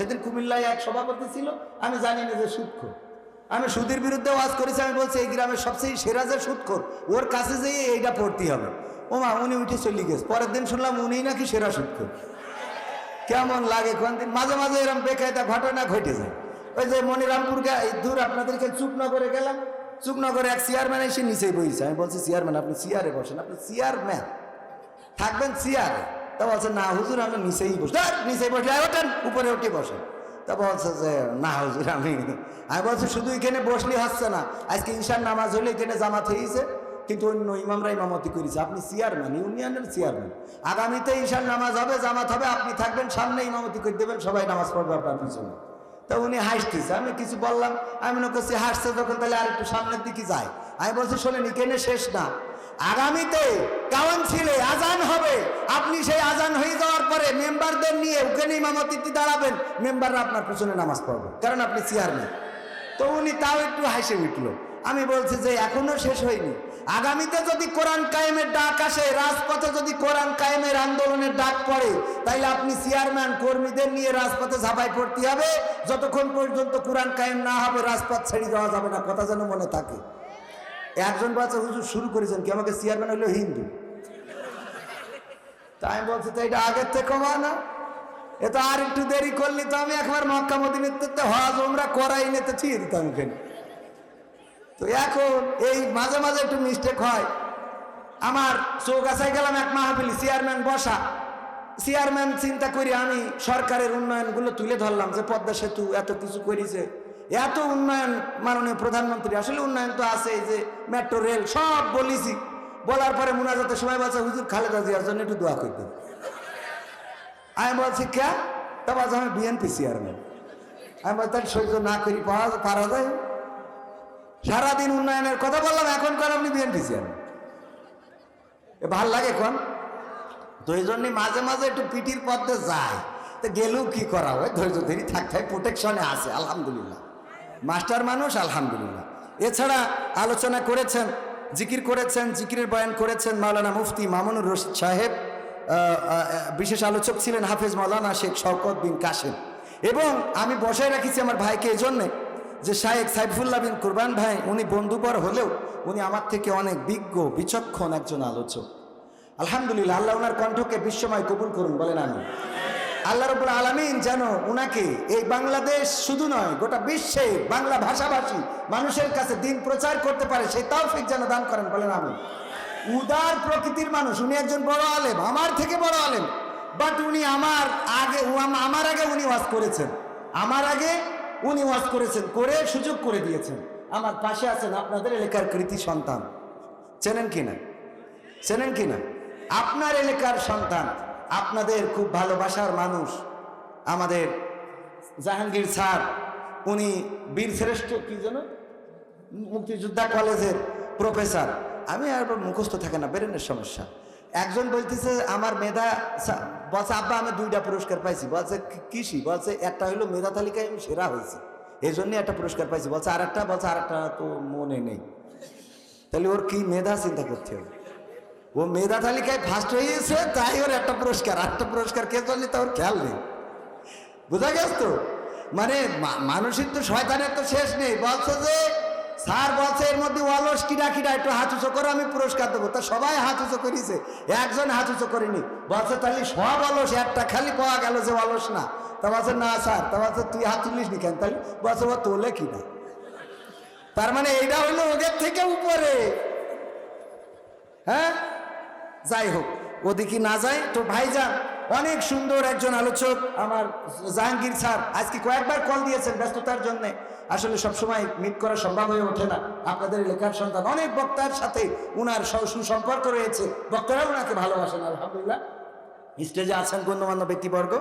সেদিন কুমিল্লায় এক সভাপতি ছিল, আমি জানি না যে সুদখোর আমি সুদের বিরুদ্ধে ওয়াজ করেছি, আমি বলছি, এই গ্রামের সবচেয়ে সেরা যে সুদখোর ওর কাছে যেয়ে এইটা পড়তে হবে। ও মা, উনি উঠে চলে গেছে। পরের দিন শুনলাম উনি নাকি সেরা সুদখোর কেমন লাগে কোন দিন? মাঝে মাঝে এরকম বেকায়দা ঘটনা ঘটে যায়। ওই যে মনিরামপুর দূর আপনাদেরকে চুপনগরে গেলাম। চুপনগরে এক চেয়ারম্যান এসে নিচেই বইছে। আমি বলছি, চেয়ারম্যান, আপনি চেয়ারে বসেন, আপনি চেয়ারম্যান। থাকবেন চেয়ারে। তা বলছে না হুজুর আমি নিচেই বসে। "ধ্যাৎ, নিচেই বসলে "এই ওঠেন উপরে উঠে বসেন তা বলছে যে না হুজুর আমি আমি বলছি শুধু এখানে বসলে হচ্ছে না। আজকে ঈশান নামাজ হলে এখানে জামাত হয়েছে কিন্তু অন্য ইমামরা ইমামতি করেছে। আপনি চেয়ারম্যান ইউনিয়নের চেয়ারম্যান। আগামীতে ঈশান নামাজ হবে জামাত হবে আপনি থাকবেন সামনে ইমামতি করে দেবেন সবাই নামাজ পড়বে আপনার পিছনে। তা উনি হাসতেছে। আমি কিছু বললাম আমি মনে করছি হাসছে যখন তাহলে আর একটু সামনের দিকে যায়। আমি বলছি শোনেন এখানে শেষ না। আগামীতে কাউন্সিলে আজান হবে। আপনি সেই আজান হয়ে যাওয়ার পরে মেম্বারদের নিয়ে ওখানে ইমামতিতে দাঁড়াবেন। মেম্বাররা আপনার পিছনে নামাজ পড়বে, কারণ আপনি চেয়ারম্যান। তো উনি তাও একটু হাসে উঠল আমি বলছি যে এখনও শেষ হয়নি। আগামীতে যদি কোরআন কায়েমের ডাক আসে, রাজপথে যদি কোরআন কায়েমের আন্দোলনের ডাক পড়ে, তাইলে আপনি চেয়ারম্যান, কর্মীদের নিয়ে রাজপথে ঝাঁপাই পড়তে হবে। যতক্ষণ পর্যন্ত কোরআন কায়েম না হবে, রাজপথ ছেড়ে দেওয়া যাবে না, কথা যেন মনে থাকে। একজন বাচ্চা হুজুর, শুরু করেছেন কি? আমাকে চেয়ারম্যান হলো হিন্দু। তাই আমি বলছি, তো এটা আগের থেকে না। এ তো আর একটু দেরি করলি তো আমি একবার মক্কা মদিনাতে হজ ওমরা করাই নিতে ঠিক দিতাম এখানে। তো এখন এই মাঝে মাঝে একটু মিস্টেক হয়। আমার চৌগাছায় গেলাম এক মাহফিলি চেয়ারম্যান বসা। চেয়ারম্যান চিন্তা করি আমি সরকারের উন্নয়নগুলো তুলে ধরলাম যে পদ্মা সেতু এত কিছু করেছে। এত উন্নয়ন মাননীয় প্রধানমন্ত্রী, আসলে উন্নয়ন তো আছে যে মেট্রো রেল সব বলেছি। বলার পরে মুনাজাতের সময় বলছে, হুজুর খালেদা জিয়ার জন্য একটু দোয়া করতে আমি বলছি, কে? তা বলছে, আমি বিএনপি চেয়ারম্যান আমি বলছি সহ্য না করি, পাওয়া পারা যায়। সারাদিন উন্নয়নের কথা বললাম, এখন কর আপনি বিএনপি চেয়ারম্যান এ ভালো লাগে কোন? তো এই জন্যই মাঝে মাঝে একটু পিটির পথে যায়। তো গেলেও কি করা হয়? ধৈর্য ধরি থাকতে প্রোটেকশনে আছে, আলহামদুলিল্লাহ। মাস্টার মানুষ, আলহামদুলিল্লাহ। এছাড়া আলোচনা করেছেন, জিকির করেছেন, জিকিরের বয়ান করেছেন মাওলানা মুফতি মামুনুর রশিদ সাহেব বিশেষ আলোচক ছিলেন হাফেজ মাওলানা শেখ শওকত বিন কাশেম। এবং আমি বসায় রাখিছি আমার ভাইকে এই জন্যে যে শাহেক সাইফুল্লাহ বিন কুরবান ভাই, উনি বন্ধুবর হলেও উনি আমার থেকে অনেক বিজ্ঞ, বিচক্ষণ একজন আলোচক। আলহামদুলিল্লাহ, আল্লাহ ওনার কণ্ঠকে বিশ্বময় কবুল করুন, বলেন আমি আল্লাহ রবুল আলমিন যেন উনাকে এই বাংলাদেশ শুধু নয়, গোটা বিশ্বে বাংলা ভাষাভাষী মানুষের কাছে দিন প্রচার করতে পারে, সেই তৌফিক যেন দান করেন, বলেন আমি উদার প্রকৃতির মানুষ, উনি একজন বড় আলেম, আমার থেকে বড় আলেম। বাট উনি আমার আগে আমার আগে উনি ওয়াজ করেছেন। আমার আগে উনি ওয়াজ করেছেন, করে সুযোগ করে দিয়েছেন। আমার পাশে আছেন আপনাদের এলাকার কৃতি সন্তান। চেনেন কিনা চেনেন কিনা আপনার এলাকার সন্তান। আপনাদের খুব ভালোবাসার মানুষ আমাদের জাহাঙ্গীর স্যার। উনি বীর শ্রেষ্ঠ, কি যেন? মুক্তিযোদ্ধা কলেজের প্রফেসর। আমি আর মুখস্থ থাকে না, বেরেনের সমস্যা। একজন বলতেছে, আমার মেধা বলছে, আব্বা, আমি দুইটা পুরস্কার পাইছি। বলছে, কি- কিসি? বলছে, একটা হইল মেধা তালিকায় আমি সেরা হয়েছি। এই জন্যই একটা পুরস্কার পাইছি। বলছে, আর একটা? বলছে, আর একটা তো মনে নেই। তাহলে ওর কি মেধা চিন্তা করতে হবে? ও মেধা তালিকায় ফার্স্ট হয়েছে, তাই ওর একটা পুরস্কার। আটটা পুরস্কার কে চললে তা ওর খেয়াল নেই। বোঝা গেছ তো? মানে মানুষের তো শয়তানের তো শেষ নেই। বলছে যে, স্যার বলছে এর মধ্যে অলস কিরা কিরা একটু হাত উঁচু করে আমি পুরস্কার দেবো। তা সবাই হাত উঁচু করেছে। একজন হাত উঁচু করেনি। বলছে, তাহলে সব অলস, একটা খালি পাওয়া গেল যে অলস না। তা বলছে, না স্যার। তা বলছে, তুই হাত তুলিস নি কেন? তাহলে বলছে, ও তোলে কিনা? তার মানে এইটা হলো ওদের থেকে উপরে। হ্যাঁ? যাই হোক, ওদিকে না যায়, তো ভাইজান, অনেক সুন্দর একজন আলোচক আমার জাহাঙ্গীর স্যার। আজকে কয়েকবার কল দিয়েছেন ব্যস্ততার জন্য। আসলে সবসময় মিট করা সম্ভব হয়ে ওঠে না। আপনাদের এলাকার সন্তান, অনেক বক্তার সাথে উনার সুসম্পর্ক রয়েছে। বক্তারাও ওনাকে ভালোবাসেন, আলহামদুলিল্লাহ। স্টেজে আছেন গণ্যমান্য ব্যক্তিবর্গ।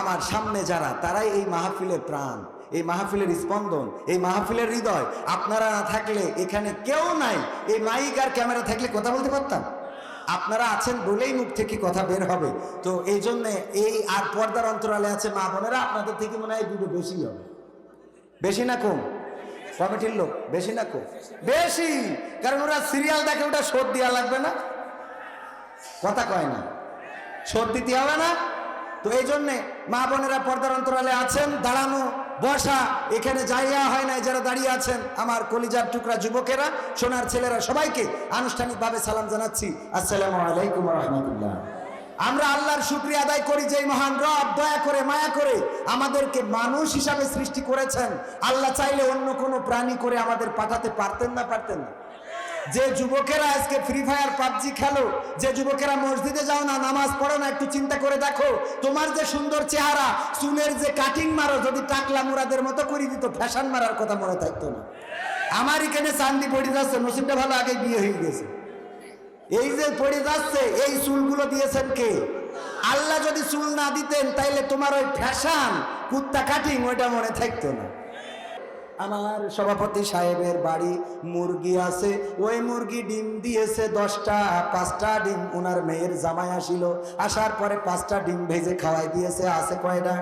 আমার সামনে যারা, তারাই এই মাহফিলের প্রাণ, এই মাহফিলের স্পন্দন, এই মাহফিলের হৃদয়। আপনারা না থাকলে এখানে কেউ নাই। এই মাইক আর ক্যামেরা থাকলে কথা বলতে পারতাম? আপনারা আছেন বলেই মুখ থেকে কথা বের হবে। তো এই জন্যে এই আর পর্দার অন্তরালে আছে মা বোনেরা, আপনাদের থেকে মনে হয় দুটো বেশি হবে। বেশি না কম? কমিটির লোক, বেশি না কম? বেশি! কারণ ওরা সিরিয়াল দেখে, ওটা শোধ দেওয়া লাগবে না। কথা কয় না। শোধ দিতে হবে না। তো এই জন্যে মা বোনেরা পর্দার অন্তরালে আছেন, দাঁড়ানো। বসা এখানে যাইয়া হয় নাই, যারা দাঁড়িয়ে আছেন, আমার কলিজার টুকরা যুবকেরা, সোনার ছেলেরা সবাইকে আনুষ্ঠানিকভাবে সালাম জানাচ্ছি। আসসালামু আলাইকুম রহমতুল্লাহ। আমরা আল্লাহর শুক্রিয়া আদায় করি যে মহান রব দয়া করে, মায়া করে আমাদেরকে মানুষ হিসাবে সৃষ্টি করেছেন। আল্লাহ চাইলে অন্য কোনো প্রাণী করে আমাদের পাঠাতে পারতেন না পারতেন না। যে যুবকেরা আজকে ফ্রি ফায়ার পাবজি খেলো, যে যুবকেরা মসজিদে যাও না, নামাজ পড়ো না, একটু চিন্তা করে দেখো, তোমার যে সুন্দর চেহারা, চুলের যে কাটিং মারো, যদি টাকলা মুরাদের মতো করে দিত ফ্যাশন মারার কথা মনে থাকতো না। আমার এখানে চান্দি পড়ে যাচ্ছে, নসিবটা ভালো আগে বিয়ে হয়ে গেছে। এই যে পড়ে যাচ্ছে, এই চুলগুলো দিয়েছেন কে? আল্লাহ যদি চুল না দিতেন, তাইলে তোমার ওই ফ্যাশন কুত্তা কাটিং ওইটা মনে থাকতো না। আমার সভাপতি সাহেবের বাড়ি মুরগি আছে। ওই মুরগি ডিম দিয়েছে দশটা, পাঁচটা ডিম। ওনার মেয়ের জামাই আসিল। আসার পরে পাঁচটা ডিম ভেজে খাওয়াই দিয়েছে। আছে কয়টা?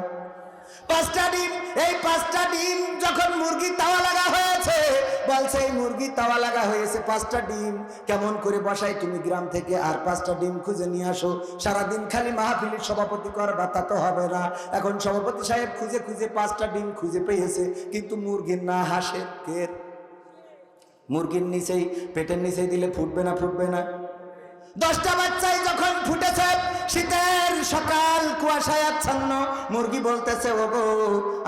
পাঁচটা ডিম, এই পাঁচটা ডিম যখন মুরগি তাওয়া লাগা হয়েছে বলছে এই তাওয়া লাগা হয়েছে পাঁচটা ডিম, কেমন করে বসাই তুমি গ্রাম থেকে? আর পাঁচটা ডিম খুঁজে নিয়ে আসো। সারাদিন খালি মাহফিলের সভাপতি করবা, তা তো হবে না। এখন সভাপতি সাহেব খুঁজে খুঁজে পাঁচটা ডিম খুঁজে পেয়েছে, কিন্তু মুরগির না হাসে কের মুরগির নিচেই, পেটের নিচেই দিলে ফুটবে না ফুটবে না। দশটা বাচ্চাই যখন ফুটেছে শীতের সকাল কুয়াশায় আচ্ছন্ন মুরগি বলতেছে ওগো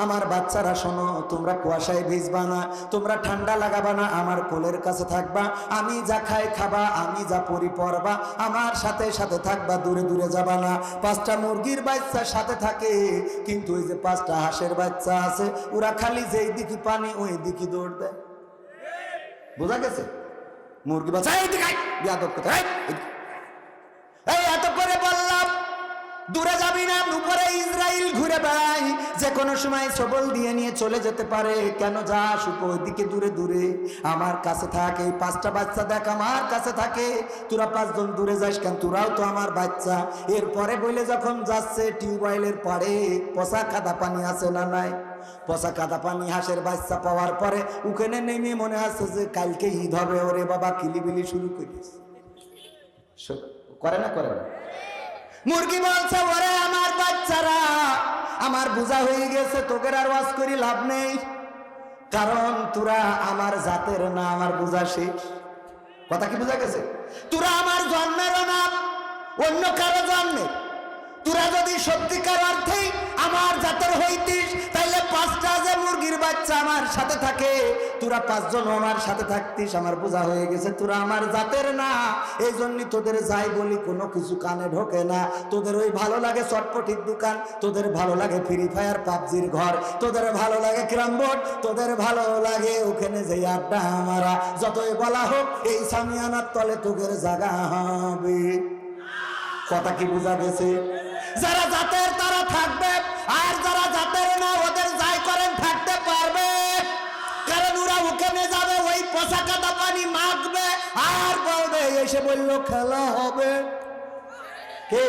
আমার বাচ্চারা শোনো তোমরা কুয়াশায় ভিজবা না তোমরা ঠান্ডা লাগাবা না আমার কোলের কাছে থাকবা আমি যা খাই খাবা আমি যা পরি পরবা আমার সাথে সাথে থাকবা দূরে দূরে যাবা না। পাঁচটা মুরগির বাচ্চা সাথে থাকে কিন্তু ওই যে পাঁচটা হাঁসের বাচ্চা আছে ওরা খালি যেই দিকে পানি ওই দিকে দৌড় দেয়। বোঝা গেছে? মুরগি বাচ্চা এই দিকে বিয়াদব কোথায়, এই, এদিকে। এই এত করে বললাম দূরে যাবি না, উপরে ইসরায়েল ঘুরে বেড়াই। যে কোনো সময় সবল দিয়ে নিয়ে চলে যেতে পারে। কেন যাস ওইদিকে দূরে দূরে? আমার কাছে থাকে, এই পাঁচটা বাচ্চা দেখ, আমার কাছে থাকে। তোরা পাঁচজন দূরে যাস কেন? তোরাও তো আমার বাচ্চা। এরপরে বলে যখন যাচ্ছে, টিউবওয়েলের পরে পচা কাদা পানি আছে না নাই? পচা কাদা পানি হাঁসের বাচ্চা পাওয়ার পরে ওখানে নেমে মনে আছে যে কালকে ঈদ হবে। ওরে বাবা, কিলিবিলি শুরু করিস। করে না করে না। মুরগি বলছে, ওরে আমার বাচ্চারা, আমার বোঝা হয়ে গেছে, তোকের আর ওয়াজ করি লাভ নেই। কারণ তোরা আমার জাতের না, আমার বোঝা শেষ। কথা কি বোঝা গেছে? তোরা আমার জন্মেরও না, অন্য কারও জন্মের তোরা যদি সত্যিকার অর্থেই আমার জাতের হইতিস, তাইলে পাঁচটা যে মুরগির বাচ্চা আমার সাথে থাকে, তোরা পাঁচজন আমার সাথে থাকতিস, আমার বোঝা হয়ে গেছে, তোরা আমার জাতের না। এই জন্যই তোদের যাই বলি, কোনো কিছু কানে ঢোকে না। তোদের ওই ভালো লাগে চটপটির দোকান, তোদের ভালো লাগে ফ্রি ফায়ার পাবজির ঘর, তোদের ভালো লাগে ক্রাম বোর্ড, তোদের ভালো লাগে ওখানে যে আড্ডা আমারা যতই বলা হোক, এই সামিয়ানার তলে তোদের জাগা হবে। কথা কি বোঝা গেছে? যারা জাতের তারা থাকবে, আর যারা জাতের না, ওদের যাই করেন, থাকতে পারবে। কারণ ওরা ওখানে যাবে, ওই পচা কাদা পানি মাখবে, আর বলবে, এসে বলল, খেলা হবে। কে?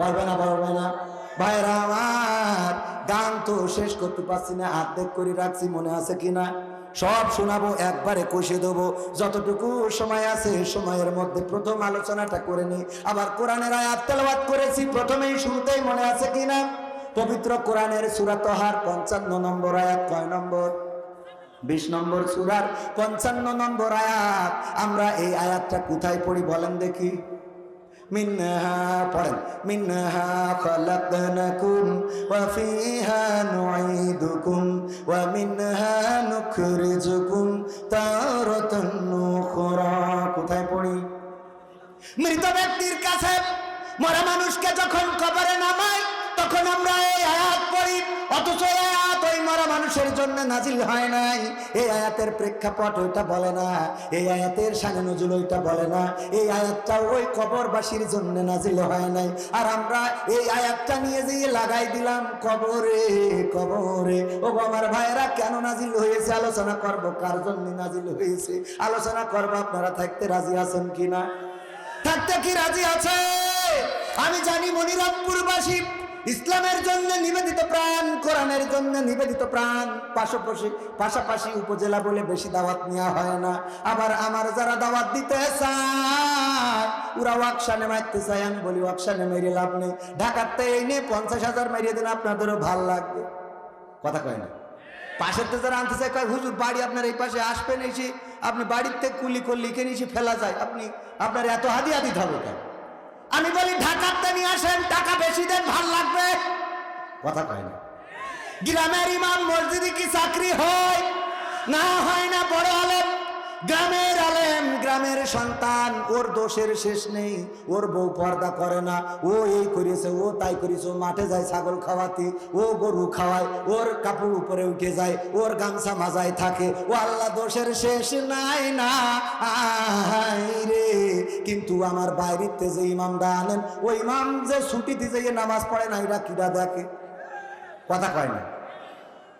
বলবে না বলবে না। ভাইরা, আমার গান তো শেষ করতে পারছি না অর্ধেক করে রাখছি, মনে আছে কিনা? সব শোনাবো, একবারে কষে দেবো। যতটুকু সময় আছে সময়ের মধ্যে প্রথম আলোচনাটা করে নি। আবার কোরআনের আয়াত তেলাওয়াত করেছি, প্রথমেই শুরুতেই মনে আছে কিনা পবিত্র কোরআনের সুরাতহার পঞ্চান্ন নম্বর আয়াত, কয় নম্বর? বিশ নম্বর সুরার পঞ্চান্ন নম্বর আয়াত। আমরা এই আয়াতটা কোথায় পড়ি বলেন দেখি। মিনহা, পড়েন। মিনহা খলাকনাকুম, ওয়া ফিহা ওয়া মিনহা নুখরিজুকুম তারাতান নুখরা কোথায় পড়ি? মৃত ব্যক্তির কাছে মরা মানুষকে যখন কবরে নামায় তখন আমরা এই আয়াত পড়ি। অথচ আয়াত ওই মরা মানুষের জন্য নাজিল হয় নাই। এই আয়াতের প্রেক্ষাপট ওইটা বলে না। এই আয়াতের সানে নজুল ওইটা বলে না। এই আয়াতটা ওই কবরবাসীর জন্য নাজিল হয় নাই। আর আমরা এই আয়াতটা নিয়ে যেয়ে লাগাই দিলাম, কবরে কবরে। ও আমার ভাইয়েরা, কেন নাজিল হয়েছে? আলোচনা করব। কার জন্য নাজিল হয়েছে? আলোচনা করব। আপনারা থাকতে রাজি আছেন কিনা? থাকতে কি রাজি আছে? আমি জানি মনিরামপুরবাসী ইসলামের জন্য নিবেদিত প্রাণ, কোরআনের জন্য নিবেদিত প্রাণ। পাশাপাশি পাশাপাশি উপজেলা বলে বেশি দাওয়াত নেওয়া হয় না। আবার আমার যারা দাওয়াত দিতে চায়, ওরা ওয়াকশানে মারতে চায়। আমি বলি, ওয়াকশানে মেরে লাভ নেই। ঢাকাতে এই নিয়ে পঞ্চাশ হাজার মেরিয়ে দিন আপনাদেরও ভালো লাগবে। কথা কয় না? পাশের তো যারা আনতে চায়, কয়, হুজুর, বাড়ি আপনার এই পাশে আসবেন এসে, আপনি থেকে কুলি করলে এখানে এসে ফেলা যায়। আপনি, আপনার এত হাদি হাদি হবে কেন? আমি বলি, ঢাকাতে নিয়ে আসেন, টাকা বেশি দেন, ভালো লাগবে। কথা কয় না। গ্রামের ইমাম মসজিদে কি চাকরি হয়? না হয় না বড় আলেম, গ্রামের আলেম। গ্রামের সন্তান, ওর দোষের শেষ নেই, ওর বউ পর্দা করে না, ও এই করেছে, ও তাই করেছে, ও মাঠে যায় ছাগল খাওয়াতে, ও গরু খাওয়ায়, ওর কাপড় উপরে উঠে যায়, ওর গামছা মাজায় থাকে, ও আল্লাহ দোষের শেষ নাই না রে। কিন্তু আমার বাইরেতে যে ইমামটা আনেন, ও ইমাম যে ছুটিতে যে নামাজ পড়ে না, এরা কিরা দেখে? কথা কয় না।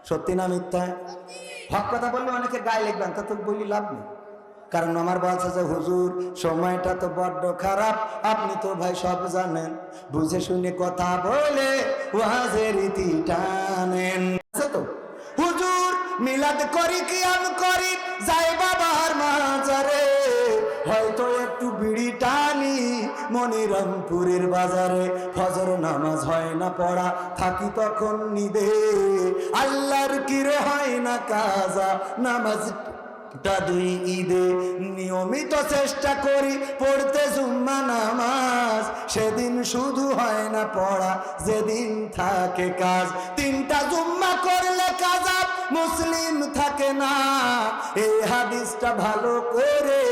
সত্যি না মিথ্যা? হক কথা বললে অনেকে গায়ে লিখবেন, তা তো বলি লাভ নেই। কারণ আমার বলছে যে হুজুর, সময়টা তো বড্ড খারাপ। আপনি তো ভাই সব জানেন, বুঝে শুনে কথা বলে হুজুর, মিলাদ করি কি আমি করি? যাই বাবার মাজারে, হয়তো একটু বিড়ি টানি মনিরামপুরের বাজারে। ফজর নামাজ হয় না, পড়া থাকি তখন নিদে আল্লাহর কিরে হয় না কাজা, নামাজ টা দুই ঈদে নিয়মিত চেষ্টা করি পড়তে জুম্মা নামাজ। সেদিন শুধু হয় না পড়া, যেদিন থাকে কাজ। তিনটা জুম্মা করলে কাজা মুসলিম থাকে না। এই হাদিসটা ভালো করে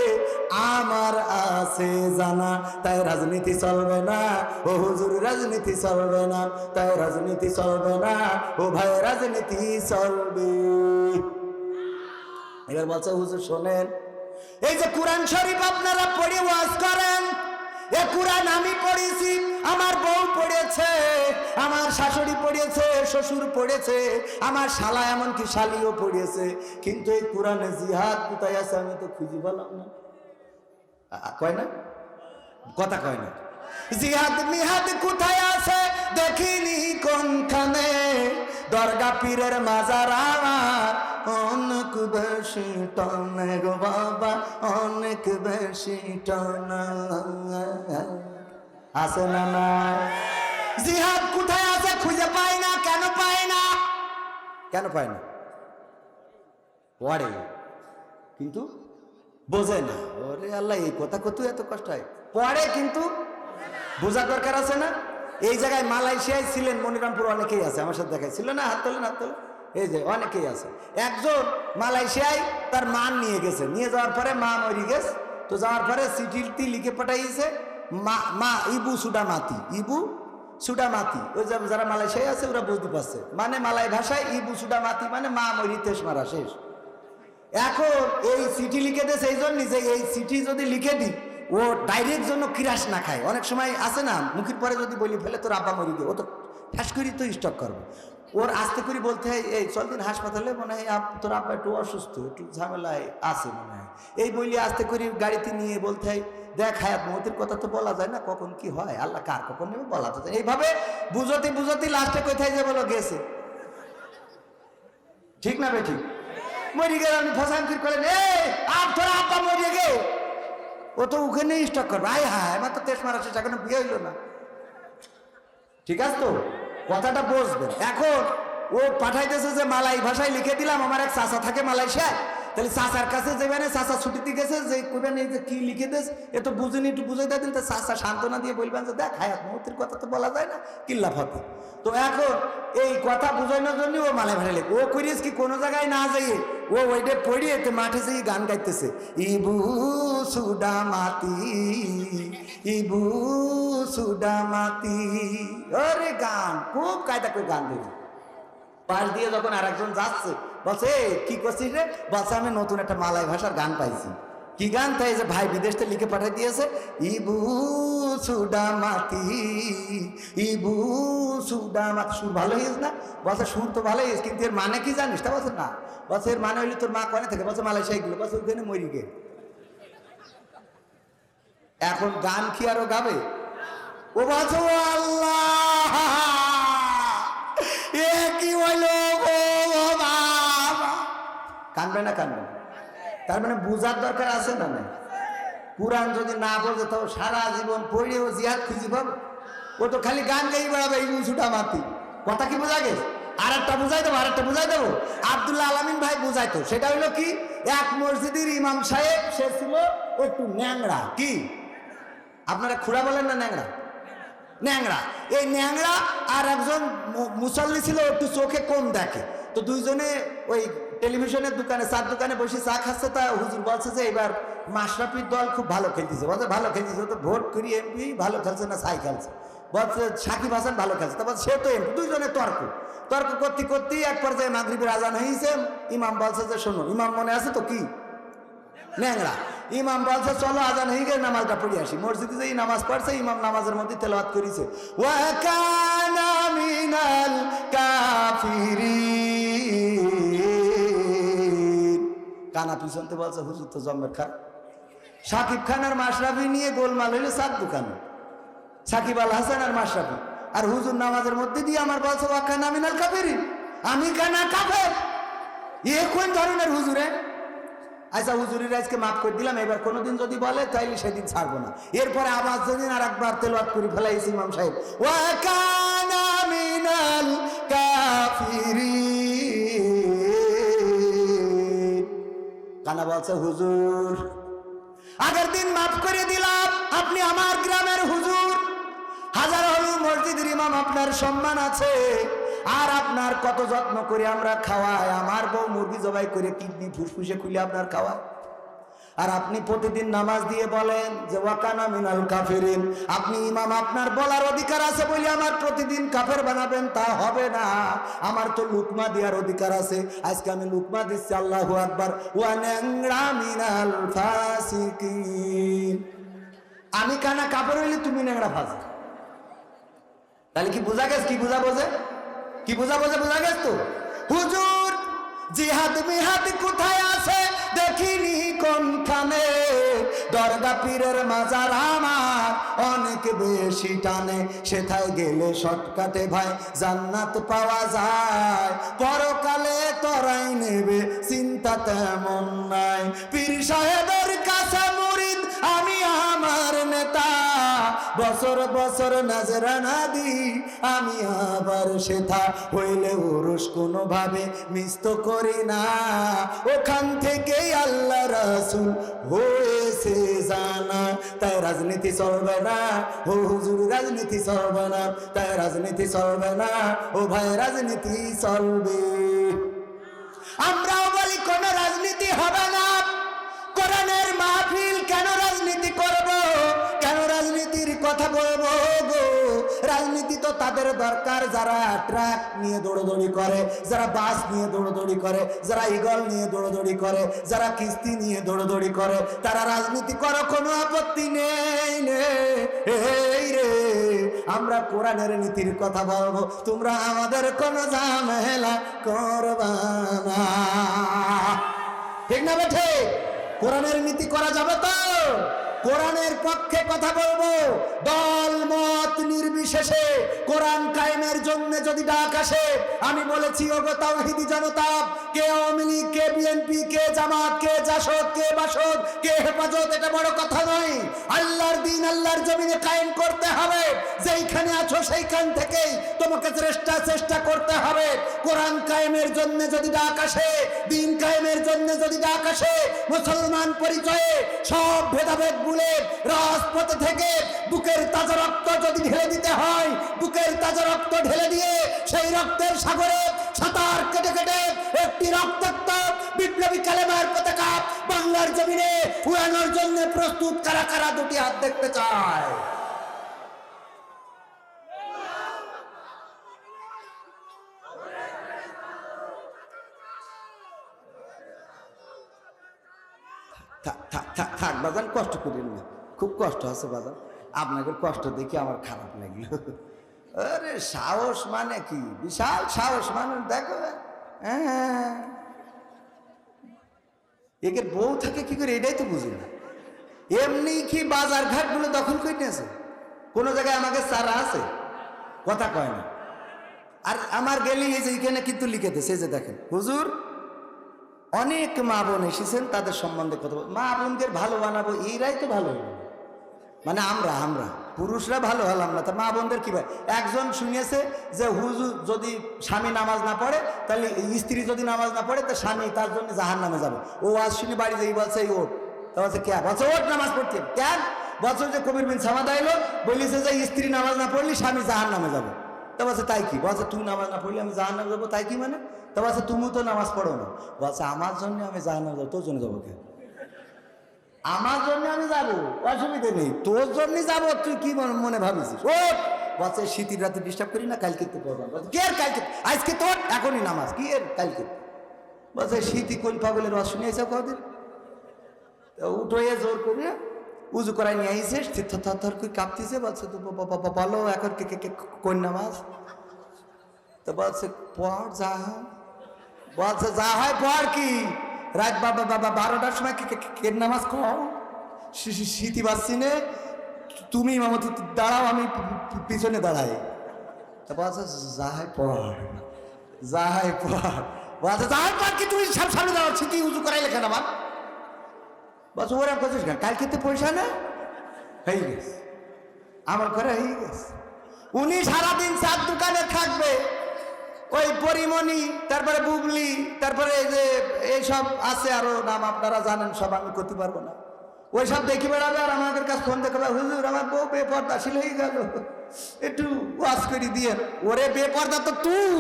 আমার আছে জানা। তাই রাজনীতি চলবে না। ও হুজুর, রাজনীতি চলবে না। তাই রাজনীতি চলবে না। ও ভাই, রাজনীতি চলবে। এবার বলছে, হুজুর, শোনেন, এই যে কোরআন শরীফ আপনারা পড়ে ওয়াজ করেন, এ কোরআন আমি পড়েছি, আমার বউ পড়েছে, আমার শাশুড়ি পড়েছে, শ্বশুর পড়েছে, আমার শালা এমনকি শালিও পড়েছে, কিন্তু এই কোরআনে জিহাদ কোথায় আছে আমি তো খুঁজি বললাম না। কয় না? কথা কয় না। জিহাদ মিহাদ কোথায় আছে দেখিনি কোনখানে? দরগা পীরের মাজার আমার অনেক বেশি টানে গো বাবা, অনেক বেশি টানা। আছে না না? জিহাদ কোথায় আছে খুঁজে পাই না, কেন পাই না? কেন পাই না? পড়ে কিন্তু বোঝে না। ওরে আল্লাহ, এই কথা কত এত কষ্ট হয়। পড়ে কিন্তু বোঝা দরকার আছে না? এই জায়গায় মালয়েশিয়ায় ছিলেন মনিরামপুর অনেকেই আছে, আমার সাথে দেখায় ছিল না? হাত তোলেন হাত তোলেন। এই যে অনেকেই আছে। একজন মালয়েশিয়ায় তার মান নিয়ে গেছে। নিয়ে যাওয়ার পরে মা মরি গেছে। তো যাওয়ার পরে চিঠিটি লিখে পাঠাইছে, মা মা ইবু সুডা মাতি ইবু সুডা মাতি ওই যে যারা মালয়েশিয়ায় আছে, ওরা বুঝতে পারছে। মানে মালাই ভাষায় ইবু সুডা মাতি মানে মা মরি তেস মারা শেষ। এখন এই চিঠি লিখে দেয়, সেই জন্য যে এই চিঠি যদি লিখে দিই ও ডাইরেক্ট জন্য কিরাস না খায়। অনেক সময় আছে না, মুখের পরে যদি বলি, ফেলে তোর আব্বা মরি দিয়ে ও তো ঠাস করি তো স্টক করবে। ওর আস্তে করে বলতে হয়, এই চল দিন হাসপাতালে, মনে হয় তোর আব্বা একটু অসুস্থ, একটু ঝামেলায় আছে মনে হয়। এই বলি আস্তে করে গাড়িতে নিয়ে বলতে হয়, দেখ হায়াত মতির কথা তো বলা যায় না, কখন কি হয়? আল্লাহ কার কখন নেবে বলা যায় এইভাবে বুঝতে বুঝতে লাস্টে কোথায় যে বলো, গেছে। ঠিক না বে ঠিক? মরি গেল, আমি ফসান ফির করলেন এ আর তোরা আব্বা মরিয়ে গে ও তো ওখানে স্টক করবে। আয় হায়, আমার তো তেস মারা শেষ, এখনও বিয়ে হইল না। ঠিক আছে তো? কথাটা বসবে এখন ও পাঠাইতেছে যে, মালাই ভাষায় লিখে দিলাম, আমার এক চাষা থাকে মালয়েশিয়ায়। তাহলে চাচার কাছে যাবেন চাচা ছুটিতে গেছে, যে কইবেন এই যে কি লিখে দেস, এ তো বুঝেনি একটু বুঝাই দিন তো চাচা সান্ত্বনা দিয়ে বলবেন যে, দেখ, হায়াত মহতির কথা তো বলা যায় না, কিল্লা ফতে। তো এখন এই কথা বুঝানোর জন্য ও ভাষায় লেখ ও করিস কি কোনো জায়গায় না যাইয়ে, ও ওইটা পড়িয়ে মাঠে যেই গান গাইতেছে, ইবু সুডা মাতি, ইবু সুডা মাতি। ওরে গান, খুব কায়দা করে গান দেবে পাশ দিয়ে যখন আরেকজন যাচ্ছে বলছে "এ, কি করছিস রে? বলছে আমি নতুন একটা মালয় ভাষার গান পাইছি। কি গান? তাই যে ভাই বিদেশ থেকে লিখে পাঠিয়ে দিয়েছে ইবু সুডা মাতি ইবু সুডা মাতি সুর ভালো হয়েছে না? বলছে সুর তো ভালো হয়েছে কিন্তু এর মানে কি জানিস? তা বলছে না। বলছে এর মানে হইলে তোর মা কনে থেকে? বলছে মালয়েশিয়া গেলো। বলছে ওখানে মরি গে। এখন গান কি আরও গাবে? ও বলছে আল্লাহ! কি হইল? কানবে না কানবে? তার মানে বুঝার দরকার আছে না না কোরআন যদি না বোঝে তো সারা জীবন পড়েও জিহাদ খুঁজি পাবো ও তো খালি গান গাই বেড়াবে এই মুসুটা মাতি কথা কি বোঝা গেছে? আর একটা বুঝাই দেবো আর একটা বুঝাই দেবো? আব্দুল্লাহ আলমিন ভাই বুঝাইতো সেটা হলো কি? এক মসজিদের ইমাম সাহেব, সে ছিল একটু ন্যাংরা কি? আপনারা খুড়া বলেন না ন্যাংরা ন্যাংরা এই ন্যাংরা আর একজন মুসল্লি ছিল, একটু চোখে কম দেখে? তো দুইজনে ওই টেলিভিশনের দোকানে চার দোকানে বসে চা খাচ্ছে, তা হুজুর বলছে যে এবার মাশরাফির দল খুব ভালো খেলতেছে। বলছে, ভালো খেলতেছে তো ভোট করি, এমপি, ভালো খেলছে না সাই খেলছে। বলছে, সাকিব হাসান ভালো খেলছে। তারপর সে তো এমপি দুইজনে তর্ক। তর্ক করতে করতে এক পর্যায়ে মাগরিবের আজান হয়েছে ইমাম বলছে যে, শোনো, ইমাম মনে আছে তো কি? ন্যাংরা। ইমাম বলছে, চলো, আজান হয়ে গেলে নামাজটা পড়ে আসি। মসজিদে যেই নামাজ পড়ছে, ইমাম নামাজের মধ্যে তেলাওয়াত করেছে। ওয়া কানা মিনাল কাফিরিন। কানা পিছনতে বলছে, হুজুর তো জম্মের খা সাকিব খান আর মাশরাফি নিয়ে গোলমাল হইল সাত দোকানে। সাকিব আল হাসান আর মাশরাফি। আর হুজুর নামাজের মধ্যে দিয়ে আমার বলছে, ওয়া কানা মিনাল কাফিরিন। আমি কানা কাফের। এ কোন ধরনের হুজুরে আচ্ছা হুজুরির আজকে মাফ করে দিলাম, এবার কোনোদিন যদি বলে, তাইলে সেদিন ছাড়বো না। এরপরে আবার যেদিন আর একবার তেলওয়াত করে, ফেলাইছি ইমাম সাহেব। ওয়া কানা মিনাল কাফিরিন। কানা বলছে, হুজুর, আগের দিন মাফ করে দিলাম, আপনি আমার গ্রামের হুজুর। হাজার হলু মসজিদের ইমাম আপনার সম্মান আছে, আর আপনার কত যত্ন করে আমরা খাওয়াই, আমার বউ মুরগি জবাই করে কিডনি ফুসফুসে খুলে আপনার খাওয়ায়। আর আপনি প্রতিদিন নামাজ দিয়ে বলেন যে, ওয়াকানা মিনাল কাফিরিন। আপনি ইমাম, আপনার বলার অধিকার আছে বলে আমার প্রতিদিন কাফের বানাবেন, তা হবে না। আমার তো লুকমা দেওয়ার অধিকার আছে। আজকে আমি লুকমা দিচ্ছি, আল্লাহু আকবার। ওয়ানাংরা মিনাল আমি কানা কাপড় হইলে তুমি ন্যাংরা ফাঁসি। তাহলে কি বোঝা গেছ? কি বোঝা বোঝে? কি বোঝা বোঝে? বোঝা গেছ তো? হুজুর জিহাদ মিহাদ কোথায় আছে? দেখিনি কোনখানে? দরগা পীরের মাজার আমার অনেক বেশি টানে। সেথায় গেলে শর্টকাটে ভাই, জান্নাত পাওয়া যায়। পরকালে তরাই নেবে, চিন্তা তেমন নাই। পীর সাহেবের কাছে বছর বছর নাজরানা দি আমি আবার সেথা হইলে উরুষ কোনোভাবে মিস তো করি না। ওখান থেকেই আল্লাহ রাসুল হয়েছে জানা। তাই রাজনীতি চলবে না। ও হুজুর, রাজনীতি চলবে না। তাই রাজনীতি চলবে না। ও ভাই, রাজনীতি চলবে। আমরাও বলি, কোনো রাজনীতি হবে না। কোরআনের মাহফিল কেন রাজনীতি করব? রাজনীতির কথা বলব গো। রাজনীতি তো তাদের দরকার, যারা ট্রাক নিয়ে দৌড়দৌড়ি করে, যারা বাস নিয়ে দৌড়দৌড়ি করে, যারা ইগল নিয়ে দৌড়দৌড়ি করে, যারা কিস্তি নিয়ে দৌড়দৌড়ি করে, তারা রাজনীতি করো কোনো আপত্তি নেই এই রে, আমরা কোরআনের নীতির কথা বলব, তোমরা আমাদের কোনো ঝামেলা করবা ঠিক না বেঠে? কোরআনের নীতি করা যাবে তো? কোরআনের পক্ষে কথা বলব। দল, মত নির্বিশেষে কোরআন কায়েমের জন্য যদি ডাক আসে, আমি বলেছি, ওগো তাওহিদি জনতা, কে আওয়ামী লীগ, কে বিএনপি, কে জামাত, কে জাসদ, কে বাসদ, কে হেফাজত, এটা বড় কথা নয়। আল্লাহর দিন আল্লাহর জমিনে কায়েম করতে হবে। যেইখানে আছো সেইখান থেকেই তোমাকে চেষ্টা চেষ্টা করতে হবে। কোরআন কায়েমের জন্য যদি ডাক আসে, দিন কায়েমের জন্য যদি ডাক আসে, মুসলমান পরিচয়ে সব ভেদাভেদ ভুলে রাজপথ থেকে বুকের তাজা রক্ত যদি ঢেলে দিতে হয়, বুকের তাজা রক্ত ঢেলে দিয়ে সেই রক্তের সাগরে সাঁতার কেটে কেটে একটি রক্তাক্ত বিপ্লবী কালেমার পতাকা বাংলার জমিনে উড়ানোর জন্য প্রস্তুত কারা কারা দুটি হাত দেখতে চায়? থাক বাজান, কষ্ট করিন না। খুব কষ্ট আছে বাজান। আপনাদের কষ্ট দেখে আমার খারাপ লাগল। আরে সাহস মানে কি? বিশাল সাহস মানে দেখো হ্যাঁ। একের বউ থাকে কি করে, এটাই তো বুঝি না। এমনি কি বাজার ঘাটগুলো দখল করে নিয়েছে? কোনো জায়গায় আমাকে সারা আছে? কথা কয় না। আর আমার গেলে এই যে এখানে কিন্তু লিখে দিয়েছে যে দেখেন। হুজুর, অনেক মা বোন এসেছেন, তাদের সম্বন্ধে কথা মা বোনদের ভালো বানাবো এইরাই তো ভালো। মানে আমরা আমরা। পুরুষরা ভালো হলাম না। তা মা বোনদের কি ভাই? একজন শুনিয়েছে যে হুজুর যদি স্বামী নামাজ না পড়ে, তাহলে স্ত্রী যদি নামাজ না পড়ে, তো স্বামী তার জন্য জাহান নামে যাবে। ও আজ শুনি বাড়ি যাই, বলছে ওট তা বলছে কে বলছে ওট নামাজ পড়তে। কেন? বছর যে কবির বিন সামাদা এলো, বলিছে যে স্ত্রী নামাজ না পড়লে স্বামী জাহান নামে যাবে। তা বলছে, তাই কি? বলছে, তুই নামাজ না পড়লে আমি জাহান নামে যাব, তাই কি মানে? তা বলছে তুমি তো নামাজ পড়ো না। বলছে, আমার জন্য আমি জাহান নামে যাব, তোর জন্য যাব কে আমার জন্য আমি যাব, অসুবিধে নেই। তোর জন্য যাব, তুই কি মনে- ভাবিছিস ও বলছে শীতের রাতে ডিস্টার্ব করি না, কালকে তো প্রোগ্রাম কি আর কালকে আজকে তোর, এখনই নামাজ কি এর কালকে। বলছে শীতই কোন পাগলের রস নিয়েছে কদিন? উঠোয়ে জোর করে, উজু করাই নিয়ে করে কাঁপতেছে, বলছে, তো ব- ব- ব- বলো, এখন কে কে কোন নামাজ? তো বলছে, পড় যা বলছে যা হয় পড় কি? রাত বাবা বাবা বারোটার সময় কে- কে- কে- কে নামাজ খাও শীতি বাসছি নে তুমি ইমামতি, দাঁড়াও, আমি পিছনে দাঁড়াই। তা বলছে যা হয় পড় যা হয় পড় বলছে যা হয় পড় কি তুমি সব সামনে দাঁড়াও ছিটি উজু করাইলে কেন আমার? বলছে, ওরা করছিস কেন কালকে তো পয়সা না? হয়ে গেছে। আমার ঘরে হয়ে গেছে। উনি সারাদিন চার দোকানে থাকবে। ওই পরিমণি, তারপরে বুবলি, তারপরে এই যে এইসব আছে আরও নাম আপনারা জানেন, সব আমি করতে পারব না। ওই সব দেখি বেড়াবে আর আমাদের কাছে ফোন দেখাবে হুজুর, আমার বউ বেপর্দাশীল হয়ে গেল। একটু ওয়াশ করে দিয়ে, ওরে বেপর্দা তো তুই!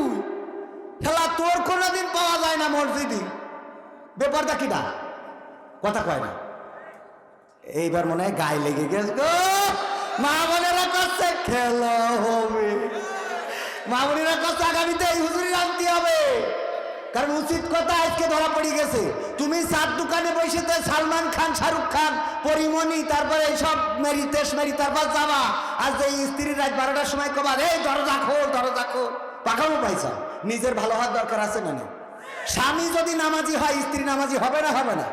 খেলা তোর কোনোদিন পাওয়া যায় না মসজিদে। বেপর্দা কিনা কথা কয় না। এইবার মনে হয় গায়ে লেগে গেছে গো। মা বোনেরা করছে, খেলা হবে। মা বোনেরা করছে আগামীতে এই হুজুরি রাখতে হবে। কারণ উচিত কথা আজকে ধরা পড়ে গেছে। তুমি চার দোকানে বসে তো সালমান খান, শাহরুখ খান, পরিমণি, তারপরে এইসব মেরি তেস মেরি, তারপর যাবা আর যে স্ত্রীর রাত বারোটার সময় কবার, এই দরজা খোল দরজা খোল। পাকামো পয়সা। নিজের ভালো হওয়ার দরকার আছে না স্বামী যদি নামাজি হয়, স্ত্রী নামাজি হবে না হবে না?